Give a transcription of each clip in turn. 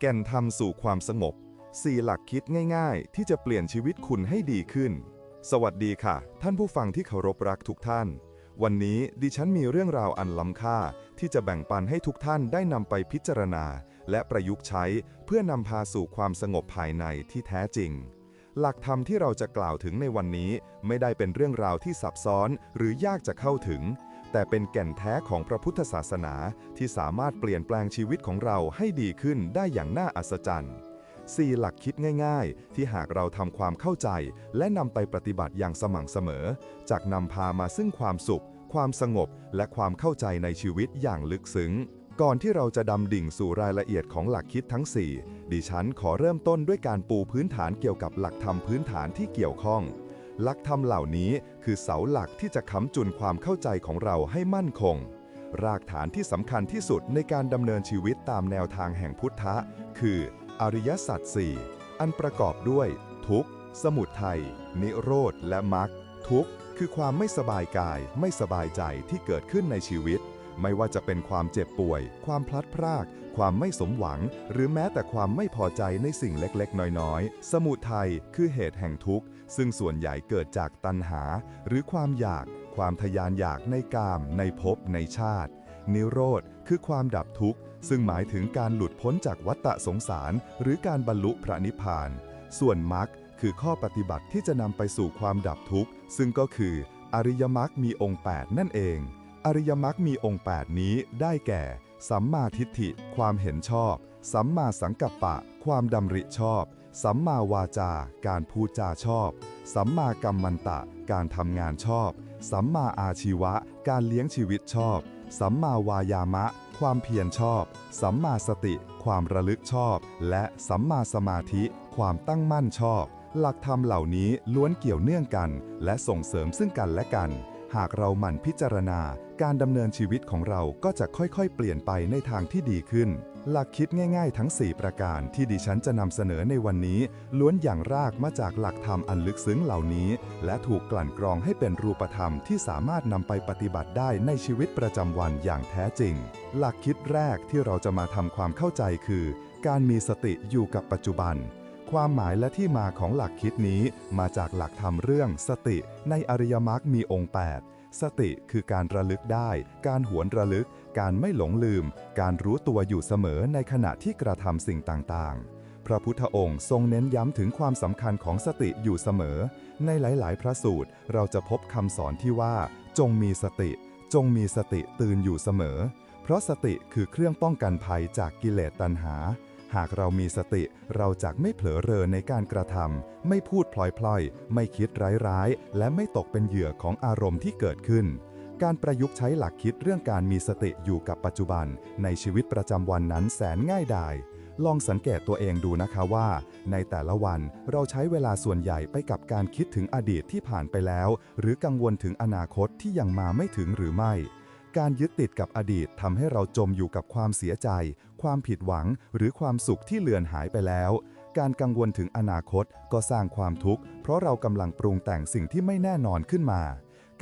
แก่นธรรมสู่ความสงบ4หลักคิดง่ายๆ ที่จะเปลี่ยนชีวิตคุณให้ดีขึ้น สวัสดีค่ะ ท่านผู้ฟังที่เคารพรักทุกท่าน วันนี้ดิฉันมีเรื่องราวอันล้ำค่า ที่จะแบ่งปันให้ทุกท่านได้นำไปพิจารณา และประยุกต์ใช้เพื่อนำพาสู่ความสงบภายในที่แท้จริง หลักธรรมที่เราจะกล่าวถึงในวันนี้ ไม่ได้เป็นเรื่องราวที่ซับซ้อนหรือยากจะเข้าถึง แต่เป็นแก่นแท้ของพระพุทธศาสนาที่สามารถเปลี่ยนแปลงชีวิตของเราให้ดีขึ้นได้อย่างน่าอัศจรรย์4หลักคิดง่าย ๆ ที่หากเราทำความเข้าใจ และนำไปปฏิบัติอย่างสม่ำเสมอจากนำพามาซึ่งความสุข ความสงบ และความเข้าใจในชีวิตอย่างลึกซึ้ง ก่อนที่เราจะดำดิ่งสู่รายละเอียดของหลักคิดทั้ง 4 ดิฉันขอเริ่มต้นด้วยการปูพื้นฐานเกี่ยวกับหลักธรรมพื้นฐานที่เกี่ยวข้อง ลักธรรมเหล่านี้คือเสาหลักที่จะค้ำจุนความเข้าใจของเราให้มั่นคง รากฐานที่สำคัญที่สุดในการดำเนินชีวิตตามแนวทางแห่งพุทธะ คือ อริยสัจสี่อันประกอบด้วย ทุกข์ สมุทัย นิโรธ และมรรค ทุกข์คือความไม่สบายกาย ไม่สบายใจที่เกิดขึ้นในชีวิต ไม่ว่าจะเป็นความเจ็บป่วย ความพลัดพราก ความไม่สมหวัง หรือแม้แต่ความไม่พอใจในสิ่งเล็กๆ น้อยๆ สมุทัยคือเหตุแห่งทุกข์ ซึ่งส่วนใหญ่เกิดจากตัณหา หรือความอยาก ความทยานอยากในกาม ในภพในชาติ นิโรธคือความดับทุกข์ ซึ่งหมายถึงการหลุดพ้นจากวัฏฏะสงสาร หรือการบรรลุพระนิพพาน ส่วนมรรคคือข้อปฏิบัติที่จะนำไปสู่ความดับทุกข์ ซึ่งก็คือ อริยมรรคมีองค์ 8 นั่นเอง อริยมรรคมีองค์ 8 นี้ได้แก่ สัมมาทิฏฐิ ความเห็นชอบ สัมมาสังกัปปะ ความดำริชอบ สัมมาวาจาการพูดจาชอบ สัมมากัมมันตะ การทำงานชอบ สัมมาอาชีวะ การเลี้ยงชีวิตชอบ สัมมาวายามะ ความเพียรชอบ สัมมาสติ ความระลึกชอบ และสัมมาสมาธิ ความตั้งมั่นชอบ หลักธรรมเหล่านี้ล้วนเกี่ยวเนื่องกัน และส่งเสริมซึ่งกันและกัน หากเราหมั่นพิจารณา การดำเนินชีวิตของเราก็จะค่อยๆ เปลี่ยนไปในทางที่ดีขึ้น หลักคิดง่ายๆ ทั้ง 4 ประการที่ดิฉันจะนำเสนอในวันนี้ ล้วนอย่างรากมาจากหลักธรรมอันลึกซึ้งเหล่านี้ และถูกกลั่นกรองให้เป็นรูปธรรมที่สามารถนำไปปฏิบัติได้ในชีวิตประจำวันอย่างแท้จริง หลักคิดแรกที่เราจะมาทำความเข้าใจคือ การมีสติอยู่กับปัจจุบัน ความหมายและที่มาของหลักคิดนี้มาจากหลักธรรมเรื่องสติในอริยมรรคมีองค์ 8 สติคือการระลึกได้ การหวนระลึก การไม่หลงลืม การรู้ตัวอยู่เสมอในขณะที่กระทำสิ่งต่างๆ พระพุทธองค์ทรงเน้นย้ำถึงความสำคัญของสติอยู่เสมอ ในหลาย ๆ พระสูตร เราจะพบคำสอนที่ว่า จงมีสติ จงมีสติตื่นอยู่เสมอ เพราะสติคือเครื่องป้องกันภัยจากกิเลสตัณหา หากเรามีสติเราจะไม่เผลอเรอในการกระทำไม่พูดพลอยๆ ไม่คิดร้ายๆ และไม่ตกเป็นเหยื่อของอารมณ์ที่เกิดขึ้น การประยุกต์ใช้หลักคิดเรื่องการมีสติอยู่กับปัจจุบัน ในชีวิตประจำวันนั้นแสนง่ายดายลองสังเกตตัวเองดูนะคะว่า ในแต่ละวันเราใช้เวลาส่วนใหญ่ไปกับการคิดถึงอดีตที่ผ่านไปแล้ว หรือกังวลถึงอนาคตที่ยังมาไม่ถึงหรือไม่ การยึดติดกับอดีตทำให้เราจมอยู่กับความเสียใจ ความผิดหวัง หรือความสุขที่เลือนหายไปแล้ว การกังวลถึงอนาคตก็สร้างความทุกข์ เพราะเรากำลังปรุงแต่งสิ่งที่ไม่แน่นอนขึ้นมา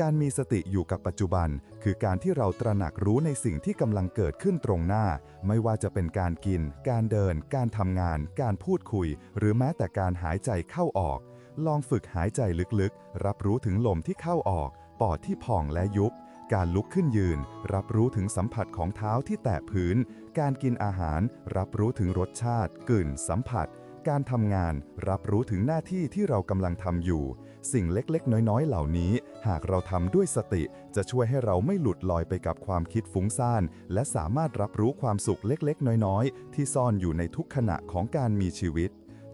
การมีสติอยู่กับปัจจุบัน คือการที่เราตระหนักรู้ในสิ่งที่กำลังเกิดขึ้นตรงหน้า ไม่ว่าจะเป็นการกิน การเดิน การทำงาน การพูดคุย หรือแม้แต่การหายใจเข้าออก ลองฝึกหายใจลึกๆ รับรู้ถึงลมที่เข้าออก ปอดที่ผ่องและยุบ การลุกขึ้นยืน รับรู้ถึงสัมผัสของเท้าที่แตะพื้น การกินอาหาร รับรู้ถึงรสชาติ กลิ่น สัมผัส การทำงาน รับรู้ถึงหน้าที่ที่เรากำลังทำอยู่ สิ่งเล็กๆ น้อยๆ เหล่านี้ หากเราทำด้วยสติ จะช่วยให้เราไม่หลุดลอยไปกับความคิดฟุ้งซ่าน และสามารถรับรู้ความสุขเล็กๆ น้อยๆ ที่ซ่อนอยู่ในทุกขณะของการมีชีวิต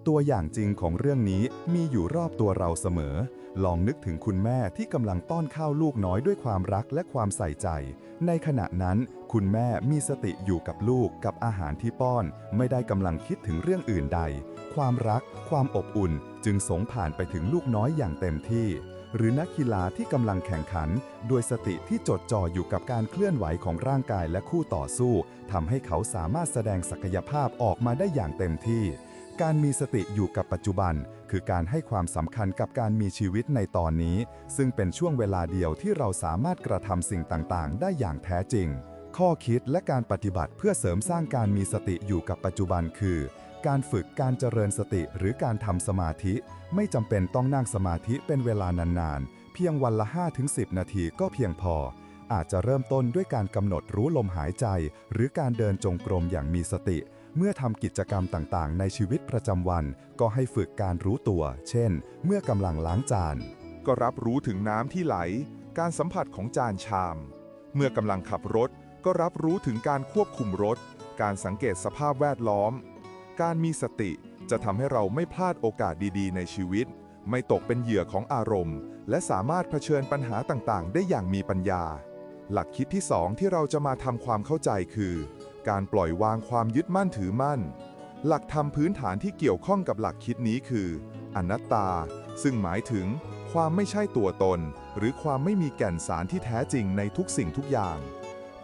ตัวอย่างจริงของเรื่องนี้มีอยู่รอบตัวเราเสมอ ลองนึกถึงคุณแม่ที่กำลังป้อนข้าวลูกน้อยด้วยความรักและความใส่ใจ ในขณะนั้น คุณแม่มีสติอยู่กับลูกกับอาหารที่ป้อน ไม่ได้กำลังคิดถึงเรื่องอื่นใด ความรัก ความอบอุ่น จึงสงผ่านไปถึงลูกน้อยอย่างเต็มที่ หรือนักกีฬาที่กำลังแข่งขันโดยสติที่จดจ่ออยู่กับการเคลื่อนไหวของร่างกายและคู่ต่อสู้ทำให้เขาสามารถแสดงศักยภาพออกมาได้อย่างเต็มที่ การมีสติอยู่กับปัจจุบัน คือการให้ความสำคัญกับการมีชีวิตในตอนนี้ ซึ่งเป็นช่วงเวลาเดียวที่เราสามารถกระทำสิ่งต่าง ๆ ได้อย่างแท้จริง ข้อคิดและการปฏิบัติเพื่อเสริมสร้างการมีสติอยู่กับปัจจุบันคือ การฝึกการเจริญสติหรือการทำสมาธิ ไม่จำเป็นต้องนั่งสมาธิเป็นเวลานานๆ เพียงวันละ 5-10 นาทีก็เพียงพออาจจะเริ่มต้นด้วยการกำหนดรู้ลมหายใจ หรือการเดินจงกรมอย่างมีสติ เมื่อทำกิจกรรมต่างๆ ในชีวิตประจำวัน ก็ให้ฝึกการรู้ตัว เช่น เมื่อกำลังล้างจาน ก็รับรู้ถึงน้ำที่ไหล การสัมผัสของจานชาม เมื่อกำลังขับรถ ก็รับรู้ถึงการควบคุมรถ การสังเกตสภาพแวดล้อม การมีสติจะทำให้เราไม่พลาดโอกาสดีๆ ในชีวิต ไม่ตกเป็นเหยื่อของอารมณ์ และสามารถเผชิญปัญหาต่างๆ ได้อย่างมีปัญญา หลักคิดที่สองที่เราจะมาทำความเข้าใจคือ การปล่อยวางความยึดมั่นถือมั่น หลักธรรมพื้นฐานที่เกี่ยวข้องกับหลักคิดนี้คือ อนัตตา ซึ่งหมายถึง ความไม่ใช่ตัวตน หรือความไม่มีแก่นสารที่แท้จริงในทุกสิ่งทุกอย่าง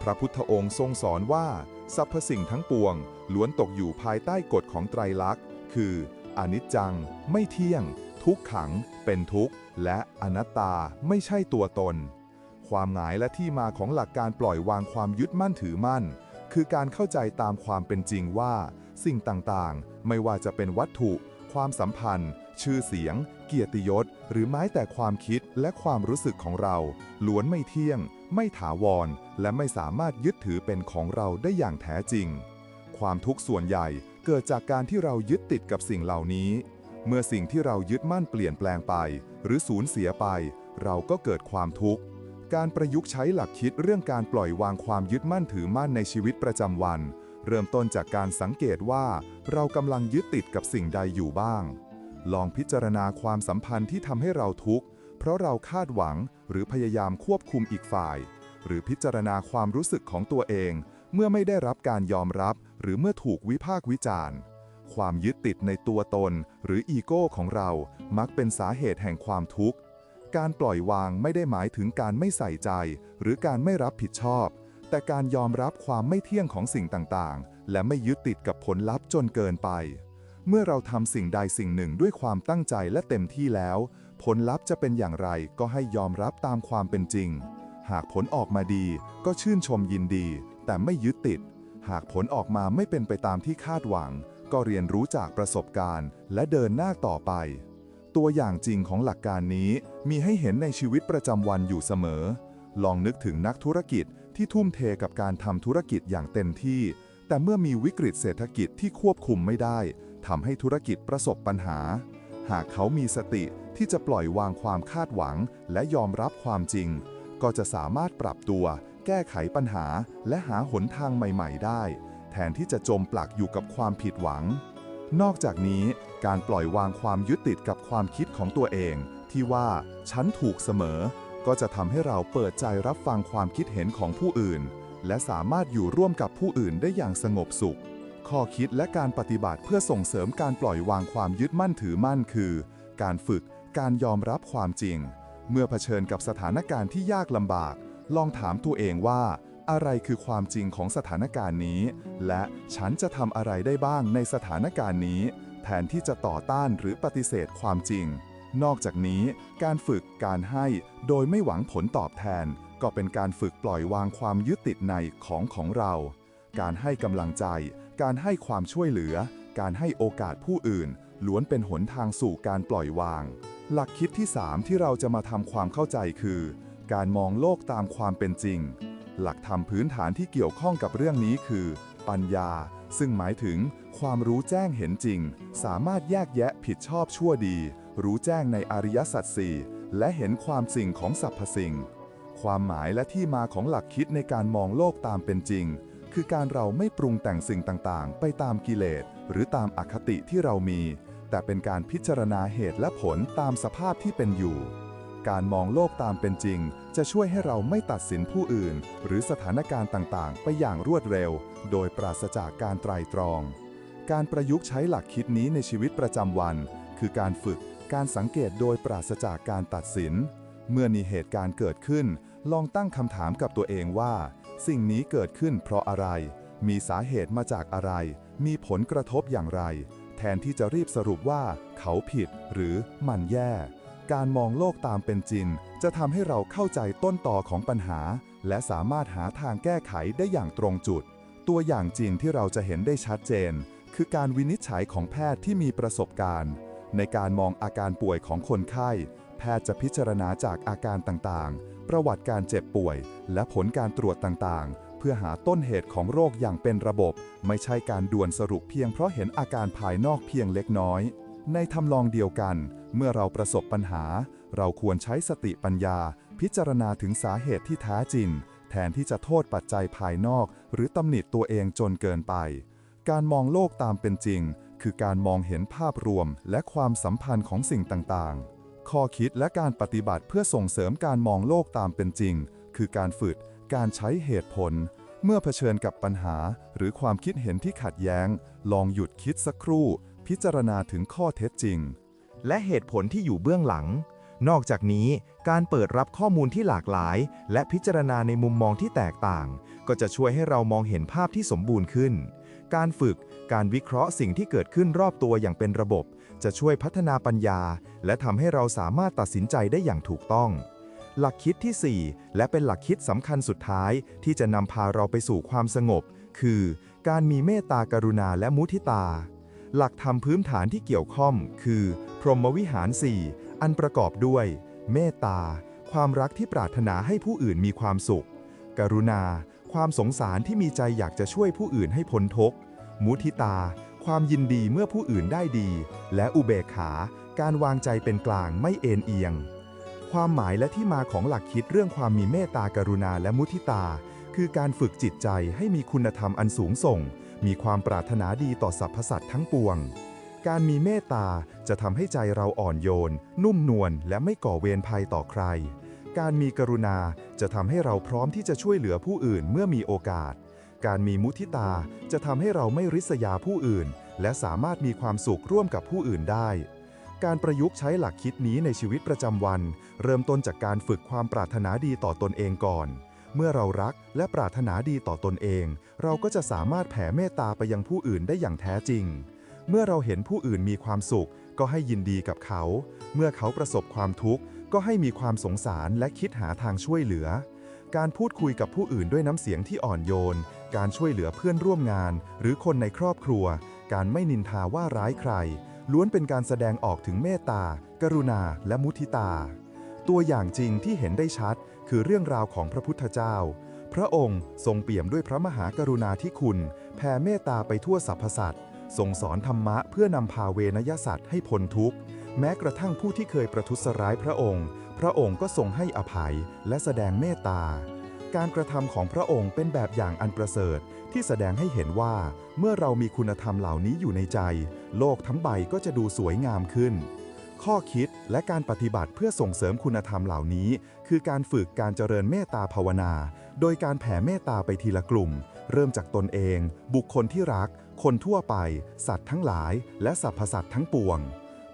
พระพุทธองค์ทรงสอนว่าสรรพสิ่งทั้งปวง ล้วนตกอยู่ภายใต้กฎของไตรลักษณ์ คืออนิจจัง ไม่เที่ยง ทุกขัง เป็นทุกข์ และอนัตตาไม่ใช่ตัวตน ความหมายและที่มาของหลักการปล่อยวางความยึดมั่นถือมั่น คือการเข้าใจตามความเป็นจริงว่า สิ่งต่างๆ ไม่ว่าจะเป็นวัตถุ ความสัมพันธ์ ชื่อเสียง เกียรติยศ หรือแม้แต่ความคิดและความรู้สึกของเรา ล้วนไม่เที่ยง ไม่ถาวร และไม่สามารถยึดถือเป็นของเราได้อย่างแท้จริง ความทุกข์ส่วนใหญ่เกิดจากการที่เรายึดติดกับสิ่งเหล่านี้ เมื่อสิ่งที่เรายึดมั่นเปลี่ยนแปลงไป หรือสูญเสียไป เราก็เกิดความทุกข์ การประยุกต์ใช้หลักคิดเรื่องการปล่อยวางความยึดมั่นถือมั่นในชีวิตประจำวัน เริ่มต้นจากการสังเกตว่า เรากำลังยึดติดกับสิ่งใดอยู่บ้าง ลองพิจารณาความสัมพันธ์ที่ทำให้เราทุกข์ เพราะเราคาดหวังหรือพยายามควบคุมอีกฝ่าย หรือพิจารณาความรู้สึกของตัวเอง เมื่อไม่ได้รับการยอมรับ หรือเมื่อถูกวิพากษ์วิจารณ์ ความยึดติดในตัวตน หรืออีโก้ของเรามักเป็นสาเหตุแห่งความทุกข์ การปล่อยวางไม่ได้หมายถึงการไม่ใส่ใจ หรือการไม่รับผิดชอบ แต่การยอมรับความไม่เที่ยงของสิ่งต่างๆ และไม่ยึดติดกับผลลัพธ์จนเกินไป เมื่อเราทำสิ่งใดสิ่งหนึ่งด้วยความตั้งใจและเต็มที่แล้ว ผลลัพธ์จะเป็นอย่างไรก็ให้ยอมรับตามความเป็นจริง หากผลออกมาดีก็ชื่นชมยินดี แต่ไม่ยึดติด หากผลออกมาไม่เป็นไปตามที่คาดหวัง ก็เรียนรู้จากประสบการณ์ และเดินหน้าต่อไป ตัวอย่างจริงของหลักการนี้มีให้เห็นในชีวิตประจำวันอยู่เสมอ ลองนึกถึงนักธุรกิจที่ทุ่มเทกับการทำธุรกิจอย่างเต็มที่ แต่เมื่อมีวิกฤตเศรษฐกิจที่ควบคุมไม่ได้ทำให้ธุรกิจประสบปัญหา หากเขามีสติที่จะปล่อยวางความคาดหวัง และยอมรับความจริง ก็จะสามารถปรับตัว แก้ไขปัญหา และหาหนทางใหม่ ๆ ได้ แทนที่จะจมปลักอยู่กับความผิดหวัง นอกจากนี้การปล่อยวางความยึดติดกับความคิดของตัวเอง ที่ว่าฉันถูกเสมอ ก็จะทำให้เราเปิดใจรับฟังความคิดเห็นของผู้อื่น และสามารถอยู่ร่วมกับผู้อื่นได้อย่างสงบสุข ข้อคิดและการปฏิบัติเพื่อส่งเสริมการปล่อยวางความยึดมั่นถือมั่นคือ การฝึกการยอมรับความจริง เมื่อเผชิญกับสถานการณ์ที่ยากลำบาก ลองถามตัวเองว่า อะไรคือความจริงของสถานการณ์นี้ และฉันจะทำอะไรได้บ้างในสถานการณ์นี้ แทนที่จะต่อต้านหรือปฏิเสธความจริง นอกจากนี้ การฝึกการให้โดยไม่หวังผลตอบแทน ก็เป็นการฝึกปล่อยวางความยึดติดในของของเรา การให้กำลังใจ การให้ความช่วยเหลือ การให้โอกาสผู้อื่น ล้วนเป็นหนทางสู่การปล่อยวาง หลักคิดที่ 3 ที่เราจะมาทำความเข้าใจคือ การมองโลกตามความเป็นจริง หลักธรรมพื้นฐานที่เกี่ยวข้องกับเรื่องนี้คือ ปัญญา ซึ่งหมายถึงความรู้แจ้งเห็นจริง สามารถแยกแยะผิดชอบชั่วดี รู้แจ้งในอริยสัจสี่และเห็นความจริงของสรรพสิ่ง ความหมายและที่มาของหลักคิดในการมองโลกตามเป็นจริง คือการเราไม่ปรุงแต่งสิ่งต่างๆ ไปตามกิเลส หรือตามอคติที่เรามี แต่เป็นการพิจารณาเหตุและผลตามสภาพที่เป็นอยู่ การมองโลกตามเป็นจริง จะช่วยให้เราไม่ตัดสินผู้อื่น หรือสถานการณ์ต่างๆ ไปอย่างรวดเร็ว โดยปราศจากการไตรตรอง การประยุกต์ใช้หลักคิดนี้ในชีวิตประจำวัน คือการฝึกการสังเกตโดยปราศจากการตัดสิน เมื่อมีเหตุการณ์เกิดขึ้น ลองตั้งคำถามกับตัวเองว่า สิ่งนี้เกิดขึ้นเพราะอะไร มีสาเหตุมาจากอะไร มีผลกระทบอย่างไร แทนที่จะรีบสรุปว่า เขาผิดหรือมันแย่ การมองโลกตามเป็นจริง จะทำให้เราเข้าใจต้นต่อของปัญหา และสามารถหาทางแก้ไขได้อย่างตรงจุด ตัวอย่างจริงที่เราจะเห็นได้ชัดเจน คือการวินิจฉัยของแพทย์ที่มีประสบการณ์ ในการมองอาการป่วยของคนไข้ แพทย์จะพิจารณาจากอาการต่างๆ ประวัติการเจ็บป่วย และผลการตรวจต่างๆเพื่อหาต้นเหตุของโรคอย่างเป็นระบบ ไม่ใช่การด่วนสรุปเพียงเพราะเห็นอาการภายนอกเพียงเล็กน้อย ในทำลองเดียวกัน เมื่อเราประสบปัญหา เราควรใช้สติปัญญา พิจารณาถึงสาเหตุที่แท้จริง แทนที่จะโทษปัจจัยภายนอก หรือตำหนิตัวเองจนเกินไป การมองโลกตามเป็นจริง คือการมองเห็นภาพรวมและความสัมพันธ์ของสิ่งต่างๆ ข้อคิดและการปฏิบัติเพื่อส่งเสริมการมองโลกตามเป็นจริง คือการฝึก การใช้เหตุผล เมื่อเผชิญกับปัญหา หรือความคิดเห็นที่ขัดแย้ง ลองหยุดคิดสักครู่ พิจารณาถึงข้อเท็จจริง และเหตุผลที่อยู่เบื้องหลัง นอกจากนี้การเปิดรับข้อมูลที่หลากหลาย และพิจารณาในมุมมองที่แตกต่าง ก็จะช่วยให้เรามองเห็นภาพที่สมบูรณ์ขึ้น การฝึกการวิเคราะห์สิ่งที่เกิดขึ้นรอบตัวอย่างเป็นระบบ จะช่วยพัฒนาปัญญา และทำให้เราสามารถตัดสินใจได้อย่างถูกต้องหลักคิดที่ 4 และเป็นหลักคิดสำคัญสุดท้าย ที่จะนำพาเราไปสู่ความสงบ คือ การมีเมตตากรุณาและมุทิตา หลักธรรมพื้นฐานที่เกี่ยวข้องคือ พรหมวิหาร 4 อันประกอบด้วย เมตตา ความรักที่ปรารถนาให้ผู้อื่นมีความสุข กรุณา ความสงสารที่มีใจอยากจะช่วยผู้อื่นให้พ้นทุกข์มุทิตา ความยินดีเมื่อผู้อื่นได้ดี และอุเบกขา การวางใจเป็นกลางไม่เอ็นเอียง ความหมายและที่มาของหลักคิดเรื่องความมีเมตตากรุณาและมุทิตา คือการฝึกจิตใจให้มีคุณธรรมอันสูงส่ง มีความปรารถนาดีต่อสรรพสัตว์ทั้งปวง การมีเมตตาจะทำให้ใจเราอ่อนโยน นุ่มนวลและไม่ก่อเวรภัยต่อใคร การมีกรุณาจะทำให้เราพร้อมที่จะช่วยเหลือผู้อื่นเมื่อมีโอกาส การมีมุทิตาจะทำให้เราไม่ริษยาผู้อื่น และสามารถมีความสุขร่วมกับผู้อื่นได้การประยุกต์ใช้หลักคิดนี้ในชีวิตประจำวัน เริ่มต้นจากการฝึกความปรารถนาดีต่อตนเองก่อน เมื่อเรารักและปรารถนาดีต่อตนเอง เราก็จะสามารถแผ่เมตตาไปยังผู้อื่นได้อย่างแท้จริง เมื่อเราเห็นผู้อื่นมีความสุข ก็ให้ยินดีกับเขา เมื่อเขาประสบความทุกข์ ก็ให้มีความสงสารและคิดหาทางช่วยเหลือ การพูดคุยกับผู้อื่นด้วยน้ำเสียงที่อ่อนโยน การช่วยเหลือเพื่อนร่วมงาน หรือคนในครอบครัว การไม่นินทาว่าร้ายใคร ล้วนเป็นการแสดงออกถึงเมตตา กรุณา และมุทิตา ตัวอย่างจริงที่เห็นได้ชัด คือเรื่องราวของพระพุทธเจ้า พระองค์ทรงเปี่ยมด้วยพระมหากรุณาธิคุณ แผ่เมตตาไปทั่วสรรพสัตว์ทรงสอนธรรมะเพื่อนำพาเวนยสัตว์ให้พ้นทุกข์ แม้กระทั่งผู้ที่เคยประทุษร้ายพระองค์ พระองค์ก็ทรงให้อภัยและแสดงเมตตา การกระทำของพระองค์เป็นแบบอย่างอันประเสริฐ ที่แสดงให้เห็นว่า เมื่อเรามีคุณธรรมเหล่านี้อยู่ในใจ โลกทั้งใบก็จะดูสวยงามขึ้น ข้อคิดและการปฏิบัติเพื่อส่งเสริมคุณธรรมเหล่านี้ คือการฝึกการเจริญเมตตาภาวนา โดยการแผ่เมตตาไปทีละกลุ่ม เริ่มจากตนเอง บุคคลที่รัก คนทั่วไป สัตว์ทั้งหลาย และสรรพสัตว์ทั้งปวง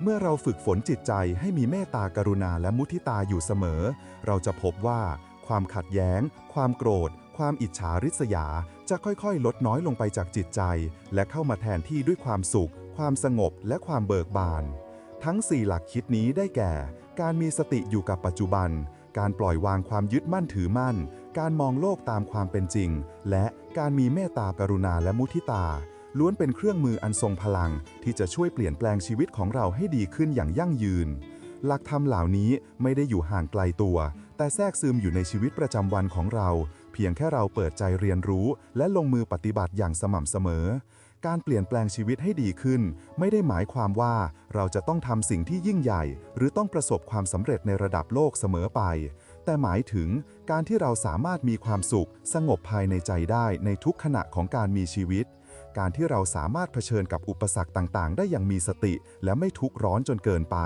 เมื่อเราฝึกฝนจิตใจให้มีเมตตากรุณาและมุทิตาอยู่เสมอ เราจะพบว่า ความขัดแย้ง ความโกรธ ความอิจฉาริษยา จะค่อยๆ ลดน้อยลงไปจากจิตใจ และเข้ามาแทนที่ด้วยความสุข ความสงบและความเบิกบาน ทั้ง 4 หลักคิดนี้ได้แก่ การมีสติอยู่กับปัจจุบัน การปล่อยวางความยึดมั่นถือมั่น การมองโลกตามความเป็นจริง และการมีเมตตากรุณาและมุทิตา ล้วนเป็นเครื่องมืออันทรงพลัง ที่จะช่วยเปลี่ยนแปลงชีวิตของเราให้ดีขึ้นอย่างยั่งยืน หลักธรรมเหล่านี้ไม่ได้อยู่ห่างไกลตัว แต่แทรกซึมอยู่ในชีวิตประจำวันของเรา เพียงแค่เราเปิดใจเรียนรู้ และลงมือปฏิบัติอย่างสม่ำเสมอ การเปลี่ยนแปลงชีวิตให้ดีขึ้น ไม่ได้หมายความว่าเราจะต้องทำสิ่งที่ยิ่งใหญ่ หรือต้องประสบความสำเร็จในระดับโลกเสมอไป แต่หมายถึงการที่เราสามารถมีความสุข สงบภายในใจได้ในทุกขณะของการมีชีวิต การที่เราสามารถเผชิญกับอุปสรรคต่าง ๆ ได้อย่างมีสติ และไม่ทุกข์ร้อนจนเกินไป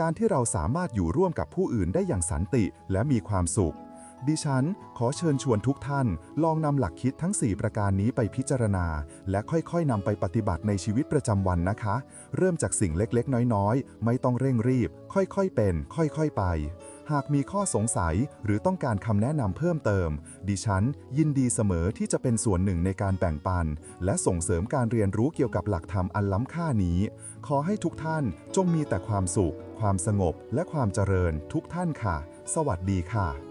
การที่เราสามารถอยู่ร่วมกับผู้อื่นได้อย่างสันติ และมีความสุข ดิฉันขอเชิญชวนทุกท่าน ลองนำหลักคิดทั้ง 4 ประการนี้ไปพิจารณา และค่อยๆนำไปปฏิบัติในชีวิตประจำวันนะคะ เริ่มจากสิ่งเล็กๆ น้อยๆ ไม่ต้องเร่งรีบ ค่อยๆเป็น ค่อยๆไป หากมีข้อสงสัยหรือต้องการคำแนะนำเพิ่มเติม ดิฉันยินดีเสมอที่จะเป็นส่วนหนึ่งในการแบ่งปัน และส่งเสริมการเรียนรู้เกี่ยวกับหลักธรรมอันล้ำค่านี้ ขอให้ทุกท่านจงมีแต่ความสุข ความสงบ และความเจริญทุกท่านค่ะ สวัสดีค่ะ